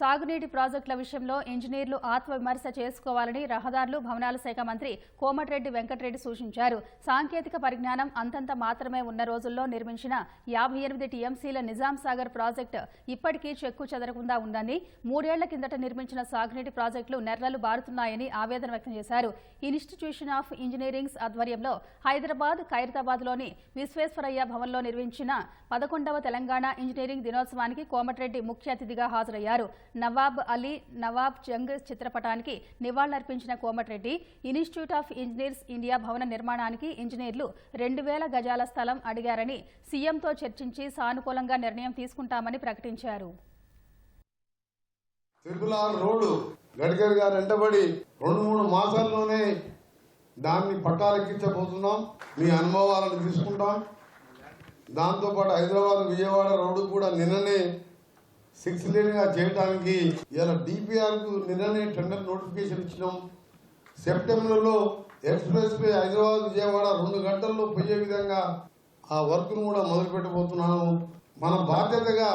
సాగునీటి ప్రాజెక్టుల విషయంలో ఇంజనీర్లు ఆత్మవిమర్శ చేసుకోవాలని రహదారులు భవనాల శాఖ మంత్రి కోమటిరెడ్డి వెంకటరెడ్డి సూచించారు. సాంకేతిక పరిజ్ఞానం అంతంత మాత్రమే ఉన్న రోజుల్లో నిర్మించిన యాభై ఎనిమిది టీఎంసీల నిజాం సాగర్ ప్రాజెక్టు ఇప్పటికీ చెక్కు చెదరకుండా ఉందని మూడేళ్ళ కిందట నిర్మించిన సాగునీటి ప్రాజెక్టులు నెర్రలు బారుతున్నాయని ఆవేదన వ్యక్తం చేశారు. ఇన్స్టిట్యూషన్ ఆఫ్ ఇంజనీరింగ్స్ ఆధ్వర్యంలో హైదరాబాద్ ఖైరతాబాద్లోని విశ్వేశ్వరయ్య భవన్లో నిర్మించిన పదకొండవ తెలంగాణ ఇంజనీరింగ్ దినోత్సవానికి కోమటిరెడ్డి ముఖ్య అతిథిగా హాజరయ్యారు. నవాబ్ అలీ నవాబ్ జంగ్ చిత్రపటానికి నివాళులర్పించిన Komatireddy institute of engineers India భవన నిర్మాణానికి ఇంజనీర్లు రెండు వేల గజాల స్థలం అడిగారని సీఎంతో చర్చించి సానుకూలంగా నిర్ణయం తీసుకుంటామని ప్రకటించారు. రోడ్డు గడ్కరీ గారు వెంటబడి రెండు మూడు మాసాల్లోనే దాన్ని పట్టాలెక్కించబోతున్నాం. మీ అనుభవాలను తీసుకుంటాం. దాంతోపాటు హైదరాబాద్ విజయవాడ రోడ్డు కూడా నిన్ననే సిక్స్ లేన్గా చేయడానికి ఇలా డిపిఆర్కు నిన్ననే టెండర్ నోటిఫికేషన్ ఇచ్చినాం. సెప్టెంబర్లో ఎక్స్ప్రెస్ వే హైదరాబాద్ విజయవాడ రెండు గంటల్లో పోయే విధంగా ఆ వర్క్ను కూడా మొదలు పెట్టబోతున్నాను మన బాధ్యతగా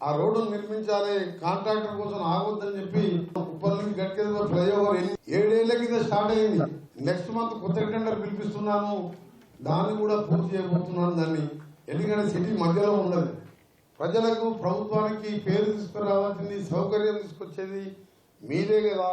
ఆ రోడ్డును నిర్మించాలి కాంట్రాక్టర్ కోసం ఆగొద్దని చెప్పి ఉప్పల్ నుంచి గట్కేదో ఫ్లైఓవర్ ఏడేళ్ళ కింద స్టార్ట్ అయింది. నెక్స్ట్ మంత్ కొత్త టెండర్ పిలిపిస్తున్నాను దాన్ని కూడా పూర్తి చేయబోతున్నాను దాన్ని ఎందుకంటే సిటీ మధ్యలో ఉండదు. ప్రజలకు ప్రభుత్వానికి పేరు తీసుకురావాల్సింది సౌకర్యం తీసుకొచ్చేది మీరే కదా.